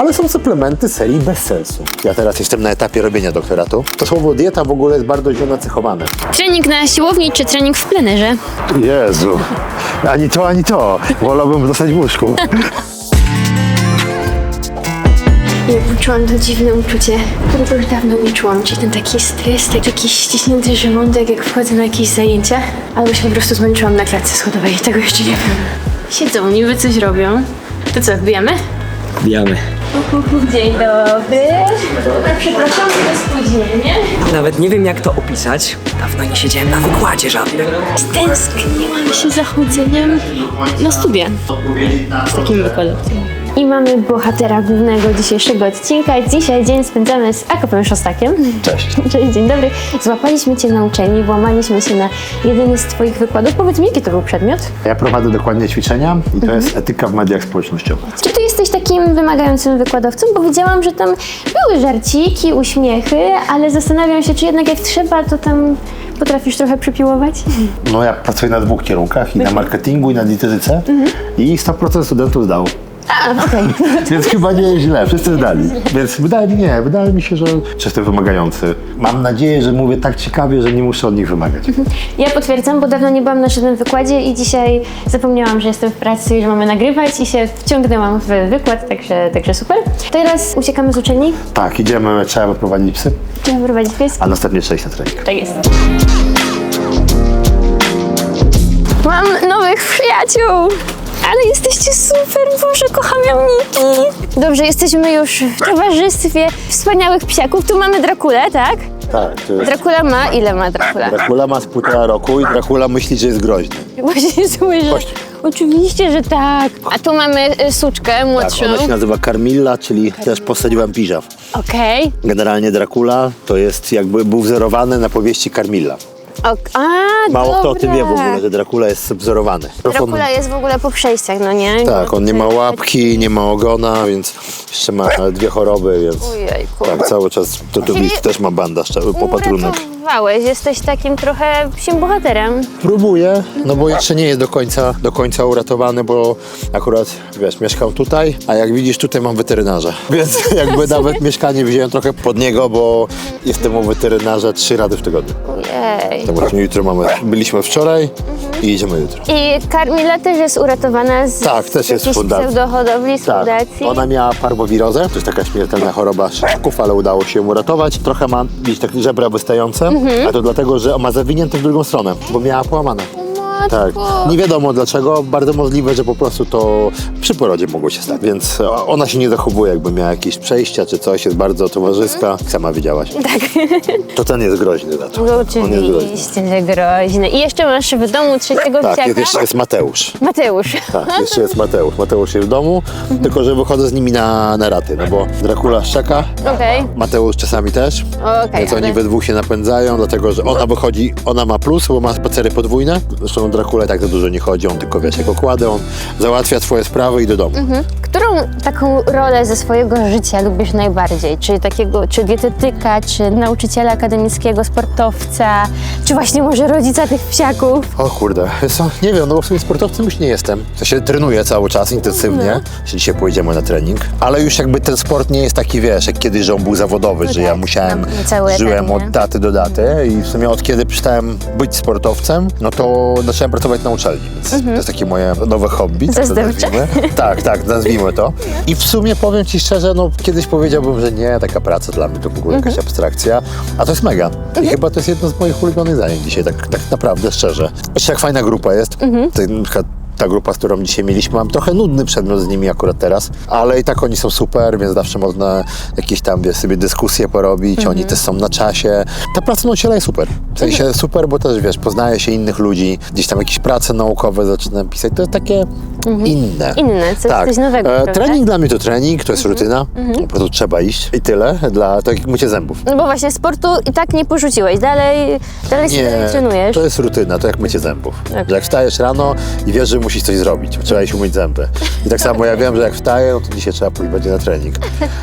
ale są suplementy serii bez sensu. Ja teraz jestem na etapie robienia doktoratu. To słowo dieta w ogóle jest bardzo źle nacechowane. Trening na siłowni czy trening w plenerze? Jezu, ani to, ani to. Wolałbym zostać w łóżku. Ja poczułam to dziwne uczucie, którego już dawno nie czułam, czyli ten taki stres, taki ściśnięty żołądek, jak wchodzę na jakieś zajęcia, albo się po prostu zmęczyłam na klatce schodowej, tego jeszcze nie wiem. Siedzą, niby coś robią. To co, wbijamy? Wbijamy. Dzień dobry. Przepraszam za spóźnienie. Nawet nie wiem jak to opisać. Dawno nie siedziałem na wykładzie żadnym. Tęskniłam się za chodzeniem na studia z takim wykładowcą. I mamy bohatera głównego dzisiejszego odcinka. Dzisiaj dzień spędzamy z Akopem Szostakiem. Cześć. Cześć, dzień dobry. Złapaliśmy Cię na uczelni, włamaliśmy się na jedyny z Twoich wykładów. Powiedz mi, jaki to był przedmiot? Ja prowadzę dokładnie ćwiczenia i to jest etyka w mediach społecznościowych. Czy Ty jesteś takim wymagającym wykładowcą? Bo widziałam, że tam były żarciki, uśmiechy, ale zastanawiam się, czy jednak jak trzeba, to tam potrafisz trochę przypiłować? No ja pracuję na dwóch kierunkach, i na marketingu, i na dietetyce i 100% studentów zdało. Więc chyba nie jest źle, wszyscy zdali. Więc wydaje mi nie, wydaje mi się, że jestem wymagający. Mam nadzieję, że mówię tak ciekawie, że nie muszę od nich wymagać. Ja potwierdzam, bo dawno nie byłam na żadnym wykładzie i dzisiaj zapomniałam, że jestem w pracy i że mamy nagrywać i się wciągnęłam w wykład, także, także super. Teraz uciekamy z uczelni, Tak, idziemy, trzeba wyprowadzić psy, trzeba prowadzić pies. a następnie przejść na trening. Tak jest. Mam nowych przyjaciół! Ale jesteście super, Boże, kocham jamniki. Dobrze, jesteśmy już w towarzystwie wspaniałych psiaków. Tu mamy Drakulę, tak? Tak, to jest... Dracula ma, ile ma Dracula? Dracula ma z półtora roku i Dracula myśli, że jest groźny. Właśnie słyszę. Oczywiście, że tak. A tu mamy y, suczkę Tak, młodszą. ona się nazywa Carmilla, czyli też postać wampirza. Okej. Generalnie Dracula to jest jakby był wzorowany na powieści Carmilla. Ok. A, Mało kto o tym wie w ogóle, że Dracula jest wzorowany. Dracula jest w ogóle po przejściach, no nie? Tak, on nie ma łapki, nie ma ogona, więc jeszcze ma dwie choroby, więc Ojejku. tak, cały czas to tu Czyli- też ma bandaż, cały popatrunek. Uratowałeś, jesteś takim trochę psim bohaterem. Próbuję, no bo jeszcze nie jest do końca, do końca uratowany, bo akurat, wiesz, mieszkam tutaj, a jak widzisz, tutaj mam weterynarza. Więc jakby nawet mieszkanie wziąłem trochę pod niego, bo jestem u weterynarza trzy razy w tygodniu. Ojej. To właśnie jutro mamy, byliśmy wczoraj i idziemy jutro. I Karmila też jest uratowana z Tak, też jest jakiejś fundacji. pseudohodowli, z Tak, fundacji. ona miała parwowirozę, to jest taka śmiertelna choroba szyszków, ale udało się ją uratować. Trochę ma, widzisz, takie żebra wystające, Mhm. a to dlatego, że ma zawinięte w drugą stronę, bo miała połamane. Tak. Nie wiadomo dlaczego, bardzo możliwe, że po prostu to przy porodzie mogło się stać, więc e, ona się nie zachowuje, jakby miała jakieś przejścia czy coś, jest bardzo towarzyska, sama widziałaś. Tak. To ten jest groźny za to. No On jest groźny. Oczywiście, że groźny. I jeszcze masz w domu trzeciego Tak, jest, jeszcze jest Mateusz. Mateusz. Tak, jeszcze jest Mateusz. Mateusz jest w domu, tylko że wychodzę z nimi na, na raty, no bo Dracula szczeka, Okej. Mateusz czasami też. Okej, Więc oni ale- we dwóch się napędzają, dlatego że ona wychodzi, ona ma plus, bo ma spacery podwójne. Zresztą Dracula i tak za dużo nie chodzi, on tylko wiesz, jak okłady, on załatwia swoje sprawy i do domu. Którą taką rolę ze swojego życia lubisz najbardziej? Czy takiego, czy dietetyka, czy nauczyciela akademickiego, sportowca, czy właśnie może rodzica tych psiaków? O kurde, wiesz co, nie wiem, no bo w sumie sportowcem już nie jestem. To się trenuję cały czas intensywnie. No. Że Dzisiaj pojedziemy na trening. Ale już jakby ten sport nie jest taki, wiesz, jak kiedyś, że on był zawodowy, że ja tak, musiałem, no, cały żyłem nie? od daty do daty i w sumie od kiedy przestałem być sportowcem, no to zacząłem pracować na uczelni, więc to jest takie moje nowe hobby. tak to Mhm. Zastępcze. nazwijmy. Tak, tak, nazwijmy to. I w sumie powiem Ci szczerze, no kiedyś powiedziałbym, że nie, taka praca dla mnie to w ogóle jakaś Mhm. abstrakcja, a to jest mega. I chyba to jest jedno z moich ulubionych zajęć dzisiaj, tak, tak naprawdę, szczerze. Jeszcze jak fajna grupa jest, Mhm. to na przykład ta grupa, z którą dzisiaj mieliśmy, mam trochę nudny przedmiot z nimi akurat teraz, ale i tak oni są super, więc zawsze można jakieś tam wiesz, sobie dyskusje porobić, Mhm. oni też są na czasie. Ta praca nauczyciela jest super. W sensie super, bo też wiesz, poznaje się innych ludzi, gdzieś tam jakieś prace naukowe zaczynam pisać, to jest takie inne. Mhm. Inne, coś- tak. coś nowego, E, trening dla mnie to trening, to jest rutyna, po prostu trzeba iść i tyle, dla, tak jak mycie zębów. No bo właśnie sportu i tak nie porzuciłeś, dalej, dalej się dalej trenujesz. to jest rutyna, to jak mycie zębów. Tak. Że jak wstajesz rano i wiesz, że musisz coś zrobić, trzeba iść umyć zęby. I tak samo ja wiem, że jak wstaję, no to dzisiaj trzeba pójść będzie na trening.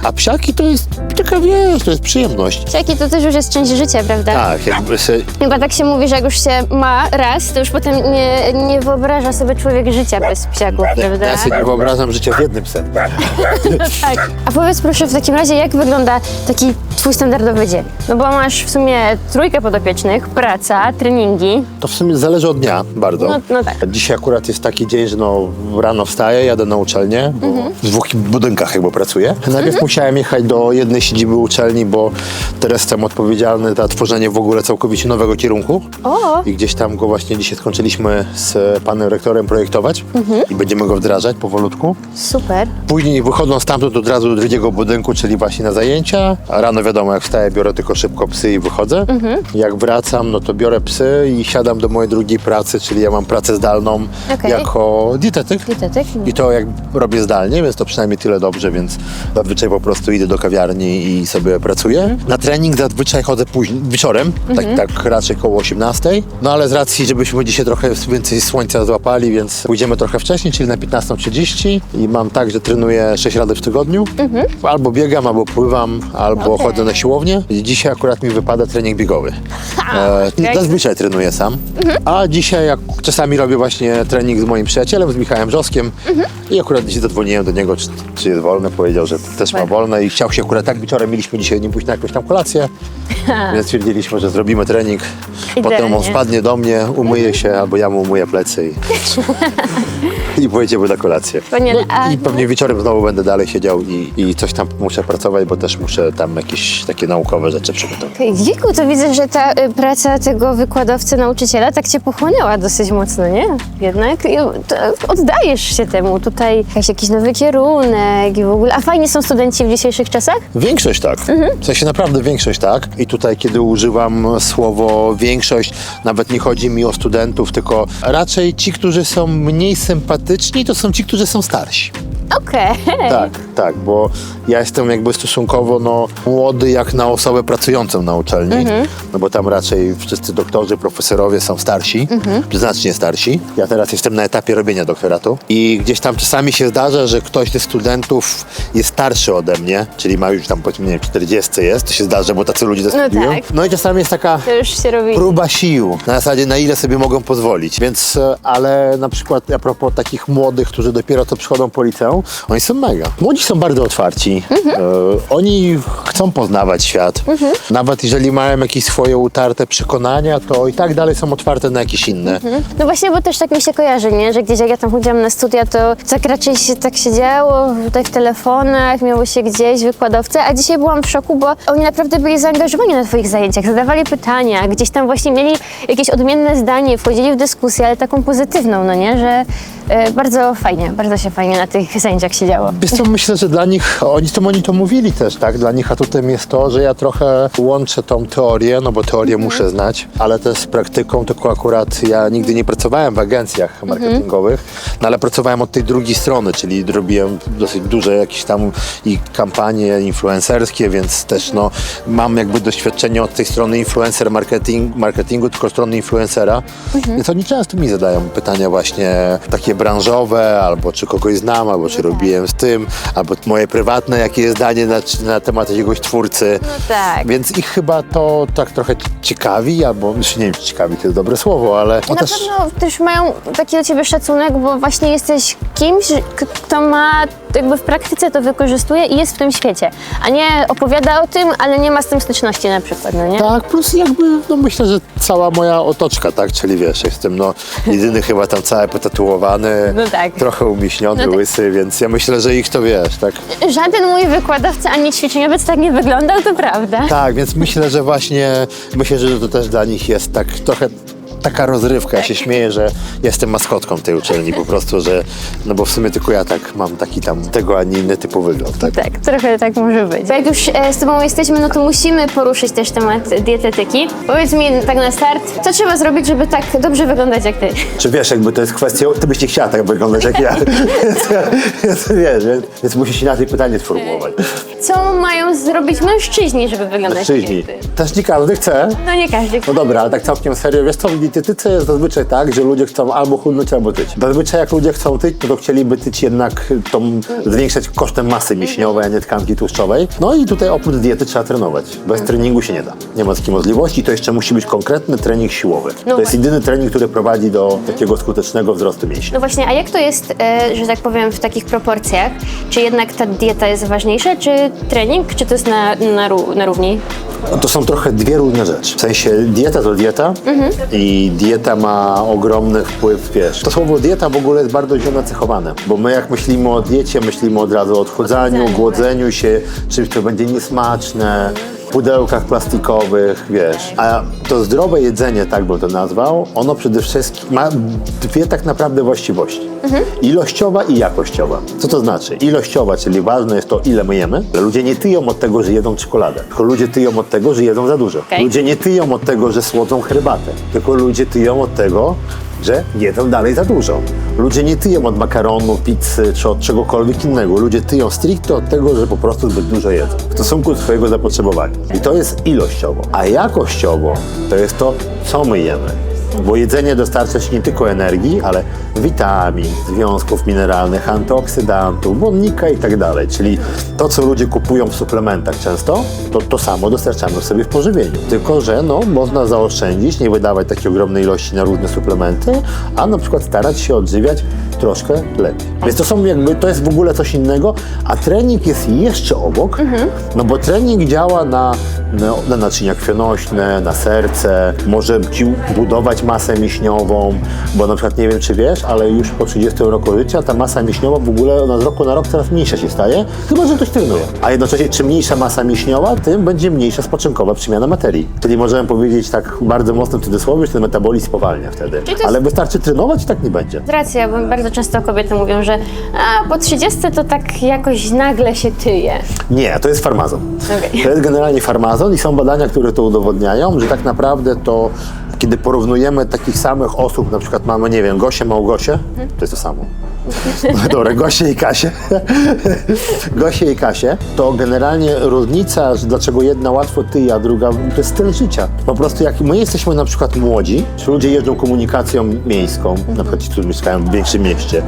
A psiaki to jest taka, wiesz, to jest przyjemność. Psiaki to też już jest część życia, prawda? Tak, jakby się, Chyba tak się mówi, że jak już się ma raz, to już potem nie, nie wyobraża sobie człowiek życia bez psiaków, prawda? ja sobie nie wyobrażam życia w jednym psem. Tak. A powiedz proszę w takim razie, jak wygląda taki twój standardowy dzień? No bo masz w sumie trójkę podopiecznych, praca, treningi. To w sumie zależy od dnia bardzo. No- no tak. Dzisiaj akurat jest taki dzień, że no, rano wstaję, jadę na uczelnię, bo Mhm. w dwóch budynkach jakby pracuję. Najpierw musiałem jechać do jednej siedziby uczelni, bo teraz jestem odpowiedzialny za tworzenie w ogóle całkowicie nowego kierunku. O! I gdzieś tam go właśnie dzisiaj skończyliśmy z panem rektorem projektować Mhm. i będziemy go wdrażać powolutku. Super. Później wychodząc stamtąd od razu do drugiego budynku, czyli właśnie na zajęcia. A rano wiadomo, jak wstaję, biorę tylko szybko psy i wychodzę. Mhm. Jak wracam, no to biorę psy i siadam do mojej drugiej pracy, czyli ja mam pracę zdalną Okej. jako dietetyk. Dietetyk? I to jak robię zdalnie, więc to przynajmniej tyle dobrze, więc zazwyczaj po prostu idę do kawiarni i sobie pracuję. Na trening zazwyczaj chodzę później, wieczorem, tak, tak raczej koło 18. No ale z racji, żebyśmy dzisiaj trochę więcej słońca złapali, więc pójdziemy trochę wcześniej, czyli na 15.30 i mam tak, że trenuję 6 razy w tygodniu. Albo biegam, albo pływam, albo Okej. chodzę na siłownię. I dzisiaj akurat mi wypada trening biegowy. E, okej. zazwyczaj trenuję sam. A dzisiaj jak czasami robię właśnie trening moim przyjacielem, z Michałem Brzoskiem i akurat dzisiaj zadzwoniłem do niego, czy, czy jest wolny, powiedział, że też ma wolne i chciał się akurat tak wieczorem mieliśmy dzisiaj nim pójść na jakąś tam kolację, więc stwierdziliśmy, że zrobimy trening. Potem on Idealnie. spadnie do mnie, umyje się, albo ja mu umyję plecy i, i pojedziemy na kolację. Wspaniale. A- I pewnie wieczorem znowu będę dalej siedział i, i coś tam muszę pracować, bo też muszę tam jakieś takie naukowe rzeczy przygotować. Jejku, to widzę, że ta y, praca tego wykładowcy, nauczyciela tak cię pochłonęła dosyć mocno, nie? Jednak i, to, oddajesz się temu. Tutaj jakiś, jakiś nowy kierunek i w ogóle. A fajnie są studenci w dzisiejszych czasach? Większość tak. W sensie naprawdę większość tak. I tutaj, kiedy używam słowo większość, nawet nie chodzi mi o studentów, tylko raczej ci, którzy są mniej sympatyczni, to są ci, którzy są starsi. Okej. Tak, tak, bo ja jestem jakby stosunkowo no, młody jak na osobę pracującą na uczelni, no bo tam raczej wszyscy doktorzy, profesorowie są starsi, znacznie starsi. Ja teraz jestem na etapie robienia doktoratu i gdzieś tam czasami się zdarza, że ktoś ze studentów jest starszy ode mnie, czyli ma już tam powiedzmy, nie wiem, 40 jest, to się zdarza, bo tacy ludzie zastudiują. tak. No i czasami jest taka To już się robi. próba sił, na zasadzie na ile sobie mogą pozwolić. Więc, e, ale na przykład a propos takich młodych, którzy dopiero co przychodzą po liceum, oni są mega. Młodzi są bardzo otwarci. E, oni chcą poznawać świat. Nawet jeżeli mają jakieś swoje utarte przekonania, to i tak dalej są otwarte na jakieś inne. No właśnie, bo też tak mi się kojarzy, nie? Że gdzieś jak ja tam chodziłam na studia, to tak raczej się tak się działo, tutaj w telefonach, miało się gdzieś wykładowcę, a dzisiaj byłam w szoku, bo oni naprawdę byli zaangażowani na twoich zajęciach, zadawali pytania, gdzieś tam właśnie mieli jakieś odmienne zdanie, wchodzili w dyskusję, ale taką pozytywną, no nie? Że bardzo fajnie, bardzo się fajnie na tych zajęciach się działo. Wiesz co, myślę, że dla nich, oni to, oni to mówili też, tak? Dla nich atutem jest to, że ja trochę łączę tą teorię, no bo teorię muszę znać, ale też z praktyką, tylko akurat ja nigdy nie pracowałem w agencjach marketingowych, no ale pracowałem od tej drugiej strony, czyli robiłem dosyć duże jakieś tam i kampanie influencerskie, więc też no mam jakby doświadczenie od tej strony influencer marketing, marketingu, tylko strony influencera, więc oni często mi zadają pytania właśnie takie branżowe, albo czy kogoś znam, albo czy robiłem z tym, albo moje prywatne, jakie jest zdanie na, na temat jakiegoś twórcy. No tak. Więc ich chyba to tak trochę ciekawi, albo znaczy nie wiem, czy ciekawi to jest dobre słowo, ale no Na też pewno też mają taki do ciebie szacunek, bo właśnie jesteś kimś, kto ma jakby w praktyce to wykorzystuje i jest w tym świecie, a nie opowiada o tym, ale nie ma z tym styczności na przykład, no nie? Tak, plus jakby, no myślę, że cała moja otoczka, tak, czyli wiesz, jestem no jedyny chyba tam cały potatuowany, No tak. trochę umieśniony, No tak. łysy, więc ja myślę, że ich to wiesz, tak. Żaden mój wykładowca ani ćwiczeniowiec tak nie wyglądał, to prawda. Tak, więc myślę, że właśnie, myślę, że to też dla nich jest tak trochę taka rozrywka. Ja się śmieję, że jestem maskotką tej uczelni po prostu, że, no bo w sumie tylko ja tak mam taki tam tego, a nie inny typu wygląd, tak. Tak, trochę tak może być. Bo jak już e, z Tobą jesteśmy, no to musimy poruszyć też temat dietetyki. Powiedz mi tak na start, co trzeba zrobić, żeby tak dobrze wyglądać jak Ty? Czy wiesz, jakby to jest kwestia, ty byś nie chciała tak wyglądać jak ja, więc, więc wiesz, więc, więc musisz inaczej pytanie sformułować. Co mają zrobić mężczyźni, żeby wyglądać Mężczyźni. Też nie każdy chce. No nie każdy. No dobra, ale tak całkiem serio, wiesz co, w dietetyce jest zazwyczaj tak, że ludzie chcą albo chudnąć, albo tyć. Zazwyczaj jak ludzie chcą tyć, to, to chcieliby tyć jednak tą, zwiększać kosztem masy mięśniowej, a nie tkanki tłuszczowej. No i tutaj oprócz diety trzeba trenować. Bez treningu się nie da. Nie ma takiej możliwości, to jeszcze musi być konkretny trening siłowy. No to jest właśnie. jedyny trening, który prowadzi do takiego skutecznego wzrostu mięśni. No właśnie, a jak to jest, e, że tak powiem, w takich proporcjach? Czy jednak ta dieta jest ważniejsza, czy trening, czy to jest na, na, na równi? No to są trochę dwie różne rzeczy. W sensie dieta to dieta i dieta ma ogromny wpływ, wiesz. To słowo dieta w ogóle jest bardzo źle nacechowane, bo my jak myślimy o diecie, myślimy od razu o odchudzaniu, Odchudzaniu, głodzeniu się, czymś, co będzie niesmaczne, pudełkach plastikowych, wiesz. A to zdrowe jedzenie, tak bym to nazwał, ono przede wszystkim ma dwie tak naprawdę właściwości. Ilościowa i jakościowa. Co to znaczy? Ilościowa, czyli ważne jest to, ile my jemy. Ludzie nie tyją od tego, że jedzą czekoladę, tylko ludzie tyją od tego, że jedzą za dużo. Okej. Ludzie nie tyją od tego, że słodzą herbatę, tylko ludzie tyją od tego, że jedzą dalej za dużo. Ludzie nie tyją od makaronu, pizzy czy od czegokolwiek innego. Ludzie tyją stricte od tego, że po prostu zbyt dużo jedzą w stosunku do swojego zapotrzebowania. I to jest ilościowo. A jakościowo to jest to, co my jemy. Bo jedzenie dostarcza ci nie tylko energii, ale witamin, związków mineralnych, antyoksydantów, błonnika i tak dalej. Czyli to, co ludzie kupują w suplementach często, to to samo dostarczamy sobie w pożywieniu. Tylko, że no, można zaoszczędzić, nie wydawać takiej ogromnej ilości na różne suplementy, a na przykład starać się odżywiać troszkę lepiej. Więc to są jakby, to jest w ogóle coś innego, a trening jest jeszcze obok, no bo trening działa na, na, na naczynia krwionośne, na serce, może ci budować masę mięśniową, bo na przykład nie wiem czy wiesz, ale już po 30 roku życia ta masa mięśniowa w ogóle z roku na rok coraz mniejsza się staje, chyba że ktoś trenuje. A jednocześnie czym mniejsza masa mięśniowa, tym będzie mniejsza spoczynkowa przemiana materii. Czyli możemy powiedzieć tak bardzo mocnym cudzysłowie, że ten metabolizm spowalnia wtedy. jest- Ale wystarczy trenować i tak nie będzie. Racja, bo bardzo często kobiety mówią, że a, po 30 to tak jakoś nagle się tyje. Nie, to jest farmazon. Okej. To jest generalnie farmazon i są badania, które to udowodniają, że tak naprawdę to, kiedy porównujemy takich samych osób, na przykład mamy, nie wiem, Gosię, Małgosię, to jest to samo. Dobra, Gosię i Kasię. Gosię i Kasię, to generalnie różnica, dlaczego jedna łatwo tyje, a druga to jest styl życia. Po prostu jak my jesteśmy na przykład młodzi, czy ludzie jeżdżą komunikacją miejską, na przykład ci, którzy mieszkają w większym mieście,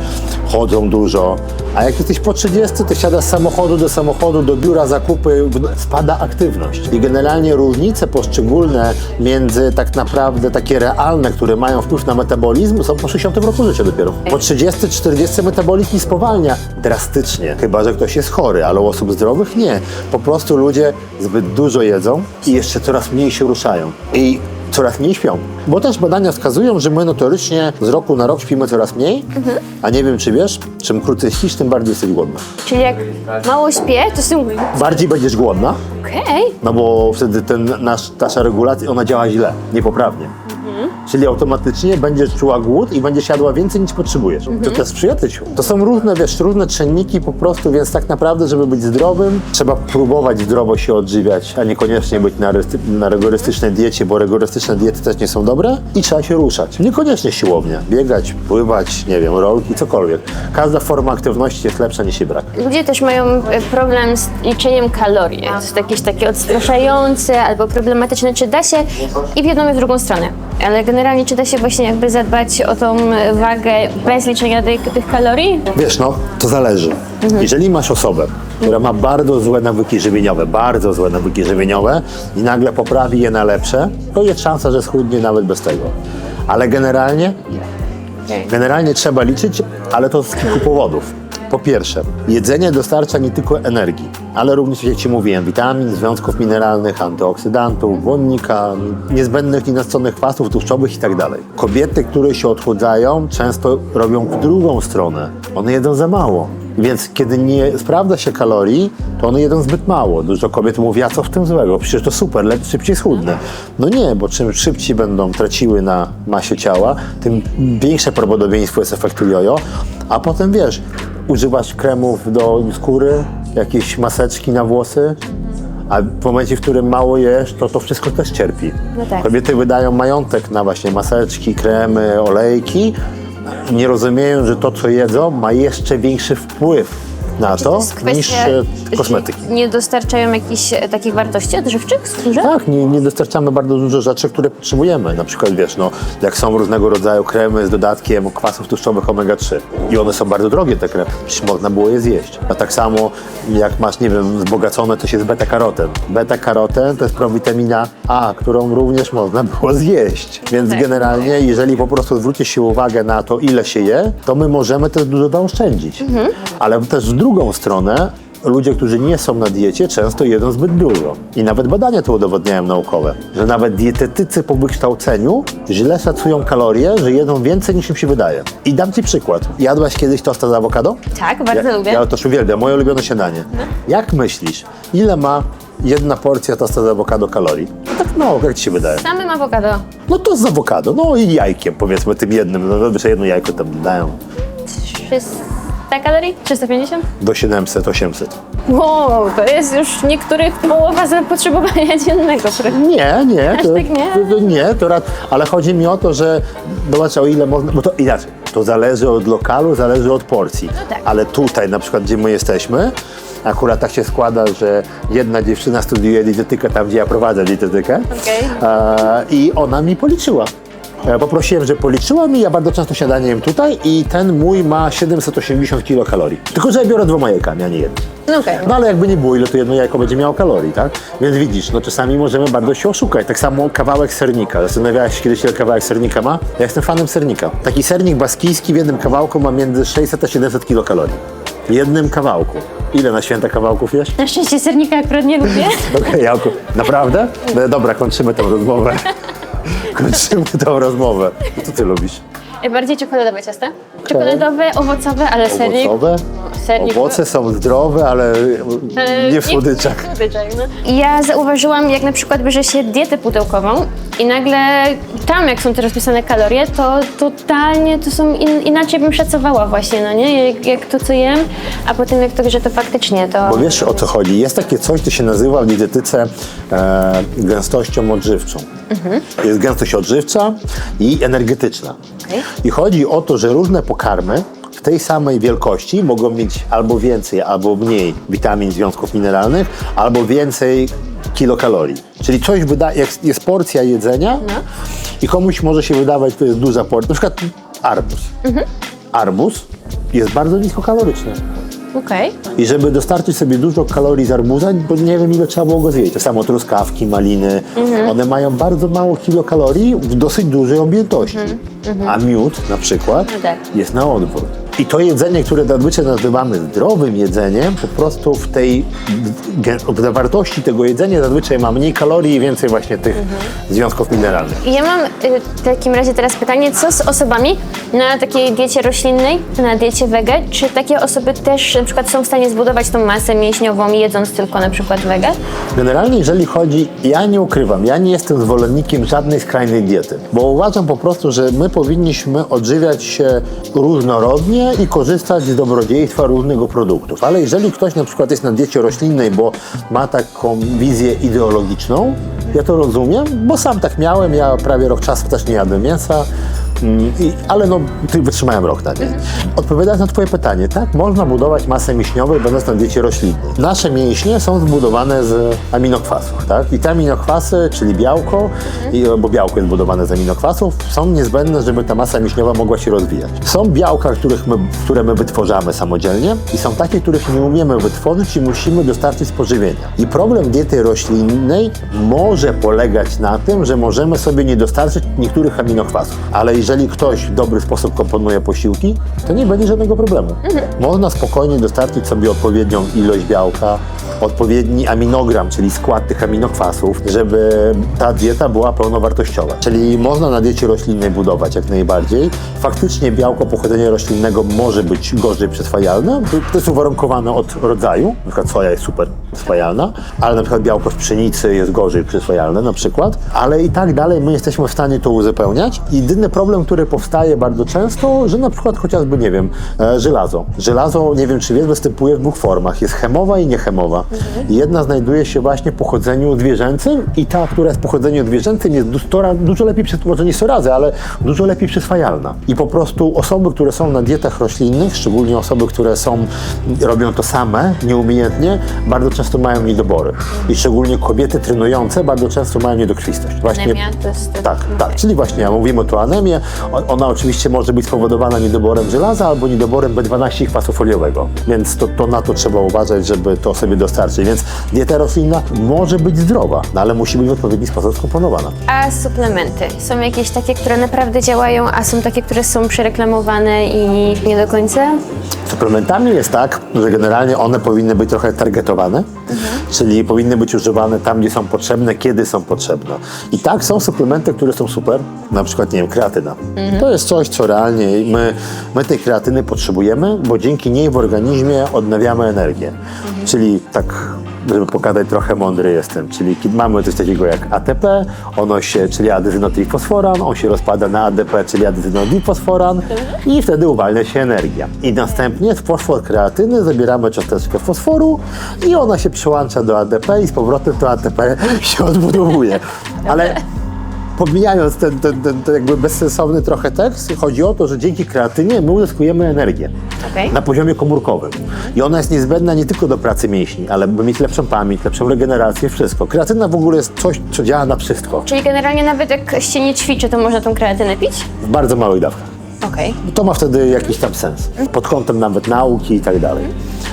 chodzą dużo, a jak jesteś po 30, to siadasz z samochodu do samochodu, do biura, zakupy, spada aktywność. I generalnie różnice poszczególne między tak naprawdę takie realne, które mają wpływ na metabolizm, są po 60 roku życia dopiero. Po 30-40 metabolizm nie spowalnia drastycznie, chyba że ktoś jest chory, ale u osób zdrowych nie. Po prostu ludzie zbyt dużo jedzą i jeszcze coraz mniej się ruszają. I coraz mniej śpią. Bo też badania wskazują, że my notorycznie z roku na rok śpimy coraz mniej, a nie wiem czy wiesz, czym krócej śpisz, tym bardziej jesteś głodna. Czyli jak mało śpię, to są... Bardziej będziesz głodna, Okej. no bo wtedy ten nasz, nasza regulacja, ona działa źle, niepoprawnie. Czyli automatycznie będziesz czuła głód i będziesz jadła więcej niż potrzebujesz. To też sprzyja tyciu. To są różne, wiesz, różne czynniki po prostu, więc tak naprawdę, żeby być zdrowym, trzeba próbować zdrowo się odżywiać, a niekoniecznie być na, na rygorystycznej diecie, bo rygorystyczne diety też nie są dobre i trzeba się ruszać. Niekoniecznie siłownia. Biegać, pływać, nie wiem, rolki, cokolwiek. Każda forma aktywności jest lepsza niż jej brak. Ludzie też mają e, problem z liczeniem kalorii. To jest jakieś takie odstraszające albo problematyczne. Czy da się i w jedną i w drugą stronę. Ale generalnie czy da się właśnie jakby zadbać o tą wagę bez liczenia tych, tych kalorii? Wiesz, no, to zależy. Jeżeli masz osobę, która ma bardzo złe nawyki żywieniowe, bardzo złe nawyki żywieniowe i nagle poprawi je na lepsze, to jest szansa, że schudnie nawet bez tego. Ale generalnie, generalnie trzeba liczyć, ale to z kilku powodów. Po pierwsze, jedzenie dostarcza nie tylko energii, ale również, jak Ci mówiłem, witamin, związków mineralnych, antyoksydantów, błonnika, niezbędnych i nasyconych kwasów tłuszczowych itd. Kobiety, które się odchudzają, często robią w drugą stronę. One jedzą za mało. Więc kiedy nie sprawdza się kalorii, to one jedzą zbyt mało. Dużo kobiet mówi, a co w tym złego? Przecież to super, lepiej szybciej schudnę. No nie, bo czym szybciej będą traciły na masie ciała, tym większe prawdopodobieństwo jest efektu jojo, a potem wiesz, używasz kremów do skóry, jakieś maseczki na włosy, a w momencie, w którym mało jesz, to to wszystko też cierpi. No tak. Kobiety wydają majątek na właśnie maseczki, kremy, olejki, nie rozumieją, że to, co jedzą, ma jeszcze większy wpływ na to, niż e, kosmetyki. Nie dostarczają jakichś e, takich wartości odżywczych skórze? Tak, nie, nie dostarczamy bardzo dużo rzeczy, które potrzebujemy. Na przykład, wiesz, no, jak są różnego rodzaju kremy z dodatkiem kwasów tłuszczowych omega-3 i one są bardzo drogie, te kremy, przecież można było je zjeść. A tak samo jak masz, nie wiem, wzbogacone coś jest beta-karoten. Beta-karoten to jest prowitamina A, którą również można było zjeść. Więc Tak. generalnie, jeżeli po prostu zwróci się uwagę na to, ile się je, to my możemy też dużo zaoszczędzić. Ale też w drugą stronę Ludzie, którzy nie są na diecie, często jedzą zbyt dużo. I nawet badania to udowodniają naukowe, że nawet dietetycy po wykształceniu źle szacują kalorie, że jedzą więcej niż im się wydaje. I dam Ci przykład. Jadłaś kiedyś tosta z awokado? Tak, bardzo ja, lubię. Ja to już uwielbiam, moje ulubione śniadanie. Jak myślisz, ile ma jedna porcja tosta z awokado kalorii? No tak mało, jak Ci się wydaje? Samym awokado. No to z awokado, no i jajkiem powiedzmy tym jednym, no zazwyczaj jedno jajko tam dodają 300 kalorii? 350? do 700-800. Wow, to jest już niektórych połowa zapotrzebowania dziennego. prawda? Nie, nie, Aż to, tak nie? To, to nie, to rad, ale chodzi mi o to, że zobacz o ile można, bo to inaczej, to zależy od lokalu, zależy od porcji, tak. ale tutaj na przykład, gdzie my jesteśmy, akurat tak się składa, że jedna dziewczyna studiuje dietetykę tam, gdzie ja prowadzę dietetykę Okej. i ona mi policzyła. E, Poprosiłem, że policzyła mi, ja bardzo często śniadanie jem tutaj i ten mój ma 780 kilokalorii. Tylko, że ja biorę dwoma jajkami, a nie jednym. No okej. No ale jakby nie było, ile to jedno jajko będzie miało kalorii, tak? Więc widzisz, no czasami możemy bardzo się oszukać. Tak samo kawałek sernika. Zastanawiałeś się kiedyś, ile kawałek sernika ma? Ja jestem fanem sernika. Taki sernik baskijski w jednym kawałku ma między 600 a 700 kilokalorii. W jednym kawałku. Ile na święta kawałków jesz? Na szczęście sernika akurat nie lubię. Okej, Jałku. Naprawdę? No, dobra, kończymy tę rozmowę. kończymy tę rozmowę. Co ty lubisz? Bardziej czekoladowe ciasta. Czekoladowe, owocowe, ale sernik. Owocowe? Sernik. Owoce są zdrowe, ale e, nie w słodyczach. w słodyczach, no. Ja zauważyłam, jak na przykład bierze się dietę pudełkową i nagle tam, jak są te rozpisane kalorie, to totalnie to są in, inaczej bym szacowała właśnie, no nie? Jak, jak to, co jem, a potem jak to, że to faktycznie to... Bo wiesz o co chodzi? Jest takie coś, co się nazywa w dietetyce e, gęstością odżywczą. Jest gęstość odżywcza i energetyczna. Okej. I chodzi o to, że różne pokarmy w tej samej wielkości mogą mieć albo więcej, albo mniej witamin, związków mineralnych, albo więcej kilokalorii. Czyli coś wydaje, jak jest porcja jedzenia i komuś może się wydawać, to jest duża porcja. Na przykład arbuz. Arbuz jest bardzo niskokaloryczny. Okej. I żeby dostarczyć sobie dużo kalorii z arbuza, bo nie wiem ile trzeba było go zjeść. To samo truskawki, maliny. One mają bardzo mało kilokalorii w dosyć dużej objętości. A miód na przykład No tak. jest na odwrót. I to jedzenie, które zazwyczaj nazywamy zdrowym jedzeniem, po prostu w tej w zawartości tego jedzenia zazwyczaj ma mniej kalorii i więcej właśnie tych związków mineralnych. Ja mam y, w takim razie teraz pytanie, co z osobami na takiej diecie roślinnej, na diecie wege? Czy takie osoby też na przykład są w stanie zbudować tą masę mięśniową jedząc tylko na przykład wege? Generalnie, jeżeli chodzi, ja nie ukrywam, ja nie jestem zwolennikiem żadnej skrajnej diety, bo uważam po prostu, że my powinniśmy odżywiać się różnorodnie i korzystać z dobrodziejstwa różnego produktów. Ale jeżeli ktoś na przykład jest na diecie roślinnej, bo ma taką wizję ideologiczną, ja to rozumiem, bo sam tak miałem, ja prawie rok czasu też nie jadłem mięsa, I, ale no, ty wytrzymałem rok na nie. Odpowiadając na Twoje pytanie, tak, można budować masę mięśniową będąc na diecie roślinnej. Nasze mięśnie są zbudowane z aminokwasów, tak? I te aminokwasy, czyli białko, i, bo białko jest budowane z aminokwasów, są niezbędne, żeby ta masa mięśniowa mogła się rozwijać. Są białka, których my, które my wytwarzamy samodzielnie i są takie, których nie umiemy wytworzyć i musimy dostarczyć z pożywienia. I problem diety roślinnej może polegać na tym, że możemy sobie nie dostarczyć niektórych aminokwasów, ale jeżeli ktoś w dobry sposób komponuje posiłki, to nie będzie żadnego problemu. Można spokojnie dostarczyć sobie odpowiednią ilość białka, odpowiedni aminogram, czyli skład tych aminokwasów, żeby ta dieta była pełnowartościowa. Czyli można na diecie roślinnej budować jak najbardziej. Faktycznie białko pochodzenia roślinnego może być gorzej przyswajalne. To jest uwarunkowane od rodzaju. Na przykład soja jest super przyswajalna, ale na przykład białko z pszenicy jest gorzej przyswajalne na przykład, ale i tak dalej my jesteśmy w stanie to uzupełniać. Jedyny problem, który powstaje bardzo często, że na przykład chociażby, nie wiem, e, żelazo. Żelazo, nie wiem czy wiesz, występuje w dwóch formach. Jest chemowa i niechemowa. Jedna znajduje się właśnie w pochodzeniu zwierzęcym i ta, która jest w pochodzeniu zwierzęcym jest du- sto ra- dużo lepiej, może nie 100 razy, ale dużo lepiej przyswajalna. I po prostu osoby, które są na dietach roślinnych, szczególnie osoby, które są, robią to same, nieumiejętnie, bardzo często mają niedobory. I szczególnie kobiety trenujące bardzo często mają niedokrwistość. Właśnie, Anemia to jest... tak, tak. Czyli właśnie ja mówimy tu o anemię. O- Ona oczywiście może być spowodowana niedoborem żelaza albo niedoborem B12 i kwasu foliowego. Więc to, to na to trzeba uważać, żeby to sobie dostarczyć. Więc dieta roślinna może być zdrowa, no ale musi być w odpowiedni sposób skomponowana. A suplementy? Są jakieś takie, które naprawdę działają, a są takie, które są przereklamowane i nie do końca? Suplementami jest tak, że generalnie one powinny być trochę targetowane, czyli powinny być używane tam, gdzie są potrzebne, kiedy są potrzebne. I tak są suplementy, które są super, na przykład, nie wiem, kreatyna. To jest coś, co realnie my, my tej kreatyny potrzebujemy, bo dzięki niej w organizmie odnawiamy energię. Czyli tak żeby pokazać trochę mądry jestem, czyli mamy coś takiego jak ATP, ono się, czyli adezynotrifosforan, on się rozpada na ADP, czyli adezynotrifosforan i wtedy uwalnia się energia. I następnie z fosfor kreatyny zabieramy cząsteczkę fosforu i ona się przyłącza do ADP i z powrotem to ATP się odbudowuje. Ale pomijając ten, ten, ten, ten jakby bezsensowny trochę tekst, chodzi o to, że dzięki kreatynie my uzyskujemy energię Okej. na poziomie komórkowym. I ona jest niezbędna nie tylko do pracy mięśni, ale by mieć lepszą pamięć, lepszą regenerację, wszystko. Kreatyna w ogóle jest coś, co działa na wszystko, Czyli generalnie nawet jak się nie ćwiczy, to można tą kreatynę pić? w bardzo małych dawkach. Okej. To ma wtedy jakiś tam sens, pod kątem nawet nauki i tak dalej.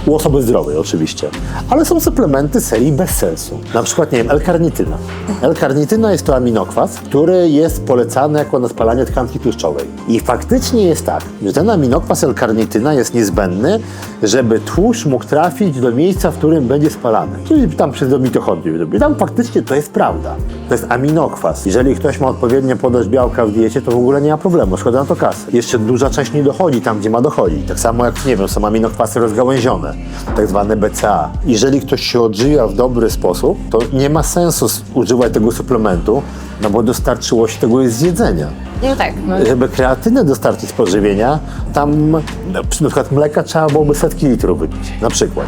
U osoby zdrowej oczywiście. Ale są suplementy serii bez sensu. Na przykład, nie wiem, L-karnityna. L-karnityna jest to aminokwas, który jest polecany jako na spalanie tkanki tłuszczowej. I faktycznie jest tak, że ten aminokwas L-karnityna jest niezbędny, żeby tłuszcz mógł trafić do miejsca, w którym będzie spalany. Czyli tam przez mitochondriów. Tam faktycznie to jest prawda. To jest aminokwas. Jeżeli ktoś ma odpowiednią podaż białka w diecie, to w ogóle nie ma problemu, szkoda na to kasy. Jeszcze duża część nie dochodzi tam, gdzie ma dochodzić. Tak samo jak, nie wiem, są aminokwasy rozgałęzione, tak zwane BCA. Jeżeli ktoś się odżywia w dobry sposób, to nie ma sensu używać tego suplementu, no bo dostarczyło się tego z jedzenia. No tak. No. Żeby kreatynę dostarczyć z pożywienia, tam no, na przykład mleka trzeba byłoby setki litrów wypić, na przykład.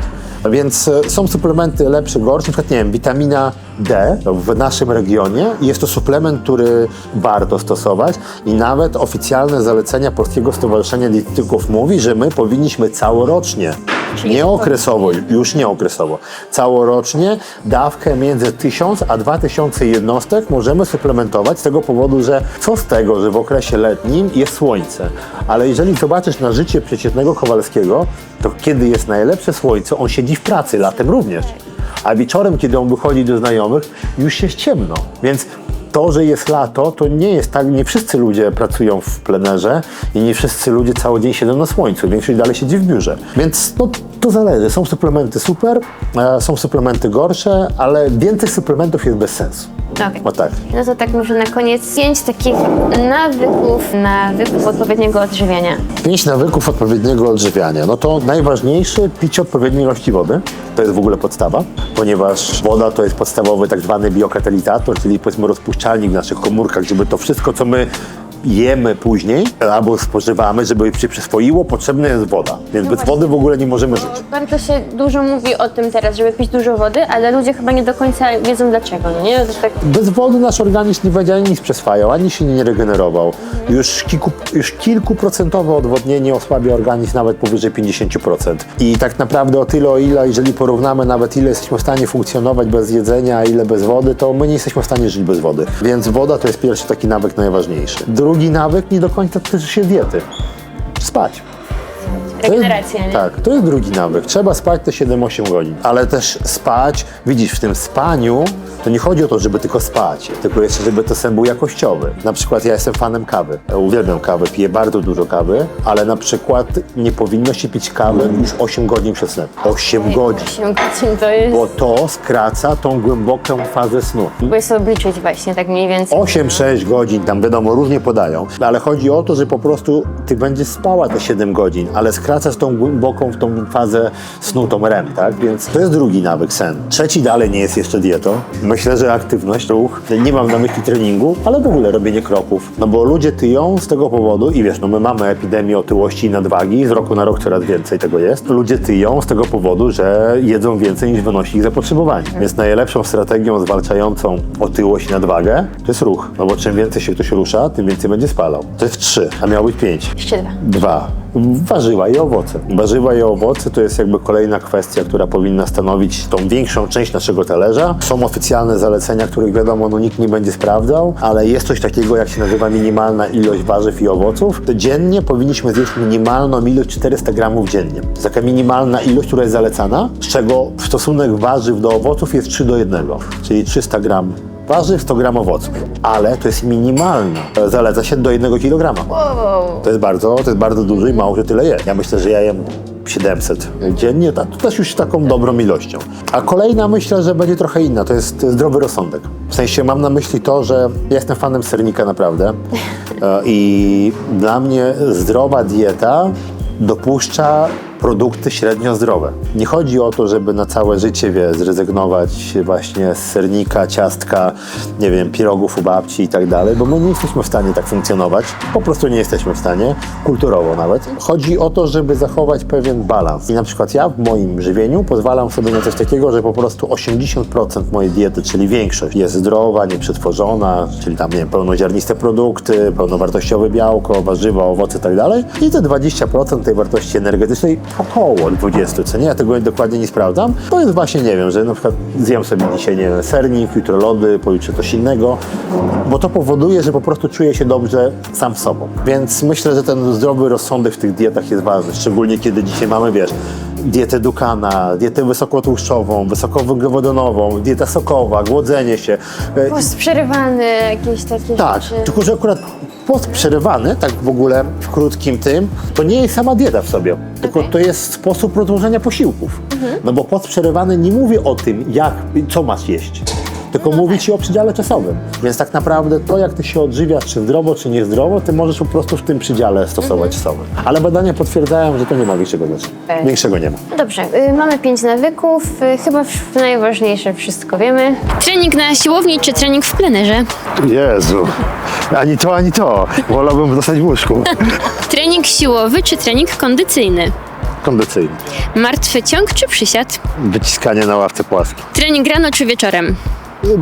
Więc e, są suplementy lepsze, gorsze, na przykład, nie wiem, witamina D w naszym regionie i jest to suplement, który warto stosować. I nawet oficjalne zalecenia Polskiego Stowarzyszenia Dietetyków mówi, że my powinniśmy całorocznie, nie okresowo, już nie okresowo, całorocznie dawkę między 1000 a 2000 jednostek możemy suplementować z tego powodu, że co z tego, że w okresie letnim jest słońce, ale jeżeli zobaczysz na życie przeciętnego Kowalskiego, to kiedy jest najlepsze słońce, on siedzi w pracy, latem również. A wieczorem, kiedy on wychodzi do znajomych, już jest ciemno. Więc to, że jest lato, to nie jest tak, nie wszyscy ludzie pracują w plenerze i nie wszyscy ludzie cały dzień siedzą na słońcu, większość dalej siedzi w biurze. Więc no, to zależy. Są suplementy super, e, są suplementy gorsze, ale więcej suplementów jest bez sensu. Okej. O tak. No to tak może na koniec pięć takich nawyków, nawyków odpowiedniego odżywiania. Pięć nawyków odpowiedniego odżywiania. No to najważniejsze picie odpowiedniej ilości wody. To jest w ogóle podstawa, ponieważ woda to jest podstawowy tak zwany biokatalizator, czyli powiedzmy rozpuszczalnik w naszych komórkach, żeby to wszystko, co my jemy później albo spożywamy, żeby się przyswoiło, potrzebna jest woda. Więc bez wody w ogóle nie możemy żyć. Bardzo się dużo mówi o tym teraz, żeby pić dużo wody, ale ludzie chyba nie do końca wiedzą dlaczego, no nie? To tak... Bez wody nasz organizm nie będzie ani nic przyswajał, ani się nie regenerował. Już, kilku, już kilkuprocentowe odwodnienie osłabia organizm nawet powyżej 50%. I tak naprawdę o tyle, o ile, jeżeli porównamy nawet ile jesteśmy w stanie funkcjonować bez jedzenia, a ile bez wody, to my nie jesteśmy w stanie żyć bez wody. Więc woda to jest pierwszy taki nawyk najważniejszy. Drugi nawyk nie do końca też się diety. Spać. To jest- Regeneracja, nie? Tak, to jest drugi nawyk. Trzeba spać te 7-8 godzin. Ale też spać, widzisz, w tym spaniu to nie chodzi o to, żeby tylko spać, tylko jeszcze, żeby to sen był jakościowy. Na przykład ja jestem fanem kawy. Uwielbiam kawę, piję bardzo dużo kawy, ale na przykład nie powinno się pić kawy już 8 godzin przed snem. 8 godzin. Osiem godzin to jest... Bo to skraca tą głęboką fazę snu. Próbuję sobie obliczyć właśnie tak mniej więcej. 8-6 godzin, tam wiadomo, różnie podają, ale chodzi o to, że po prostu ty będziesz spała te 7 godzin, ale skracasz tą głęboką, tą fazę snu, tą REM, tak? Więc to jest drugi nawyk, sen. Trzeci dalej nie jest jeszcze dietą. Myślę, że aktywność, ruch. Nie mam na myśli treningu, ale w ogóle robienie kroków. No bo ludzie tyją z tego powodu i wiesz, no my mamy epidemię otyłości i nadwagi, z roku na rok coraz więcej tego jest. Ludzie tyją z tego powodu, że jedzą więcej niż wynosi ich zapotrzebowanie. Więc najlepszą strategią zwalczającą otyłość i nadwagę to jest ruch. No bo czym więcej się ktoś rusza, tym więcej będzie spalał. To jest trzy, a miało być pięć. Jeszcze dwa. Dwa. Warzywa i owoce. Warzywa i owoce to jest jakby kolejna kwestia, która powinna stanowić tą większą część naszego talerza. Są oficjalne zalecenia, których wiadomo, no nikt nie będzie sprawdzał, ale jest coś takiego, jak się nazywa minimalna ilość warzyw i owoców. To dziennie powinniśmy zjeść minimalną ilość 400 gramów dziennie. Taka minimalna ilość, która jest zalecana, z czego stosunek warzyw do owoców jest 3 do 1, czyli 300 gram warzyw, 100 gram owoców. Ale to jest minimalna. Zaleca się do 1 kg. To jest bardzo, to jest bardzo dużo i mało, że tyle je. Ja myślę, że ja jem 700 dziennie, to też już taką dobrą ilością. A kolejna myślę, że będzie trochę inna, to jest zdrowy rozsądek. W sensie mam na myśli to, że ja jestem fanem sernika naprawdę E, i dla mnie zdrowa dieta dopuszcza produkty średnio zdrowe. Nie chodzi o to, żeby na całe życie wie, zrezygnować właśnie z sernika, ciastka, nie wiem, pirogów u babci i tak dalej, bo my nie jesteśmy w stanie tak funkcjonować. Po prostu nie jesteśmy w stanie, kulturowo nawet. Chodzi o to, żeby zachować pewien balans. I na przykład ja w moim żywieniu pozwalam sobie na coś takiego, że po prostu 80% mojej diety, czyli większość, jest zdrowa, nieprzetworzona, czyli tam, nie wiem, pełnoziarniste produkty, pełnowartościowe białko, warzywa, owoce i tak dalej. I te 20% tej wartości energetycznej, około 20, co nie? Ja tego dokładnie nie sprawdzam. To jest właśnie, nie wiem, że na przykład zjem sobie dzisiaj, nie wiem, sernik, jutro lody, pojutrze coś innego, bo to powoduje, że po prostu czuję się dobrze sam z sobą. Więc myślę, że ten zdrowy rozsądek w tych dietach jest ważny, szczególnie kiedy dzisiaj mamy, wiesz, dietę Dukana, dietę wysokotłuszczową, wysokowęglowodanową, dieta sokowa, głodzenie się. Post przerywany, jakieś takie tak, rzeczy. tylko że akurat post przerywany, tak w ogóle w krótkim tym, to nie jest sama dieta w sobie, tylko to jest sposób rozłożenia posiłków. No bo post przerywany nie mówi o tym, jak, co masz jeść. Tylko mówi ci o przydziale czasowym. Więc tak naprawdę to, jak ty się odżywiasz, czy zdrowo, czy niezdrowo, ty możesz po prostu w tym przydziale stosować czasowym. Ale badania potwierdzają, że to nie ma większego znaczenia. Okej. Większego nie ma. Dobrze, y, mamy pięć nawyków, y, chyba w- najważniejsze wszystko wiemy. Trening na siłowni czy trening w plenerze? Jezu. Ani to, ani to. Wolałbym zostać w łóżku. Trening siłowy czy trening kondycyjny? Kondycyjny. Martwy ciąg czy przysiad? Wyciskanie na ławce płaskiej. Trening rano czy wieczorem?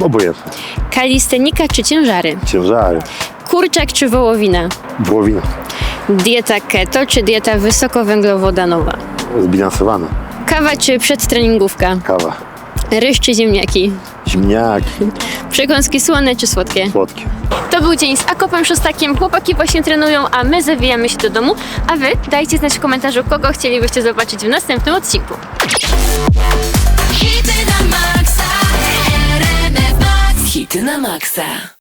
Obojętnie. Kalistenika czy ciężary? Ciężary. Kurczak czy wołowina? Wołowina. Dieta keto czy dieta wysokowęglowodanowa? Zbilansowane. Kawa czy przedtreningówka? Kawa. Ryż czy ziemniaki? Ziemniaki. Przekąski słone czy słodkie? Słodkie. To był dzień z Akopem Szostakiem. Chłopaki właśnie trenują, a my zawijamy się do domu. A wy dajcie znać w komentarzu, kogo chcielibyście zobaczyć w następnym odcinku. Na.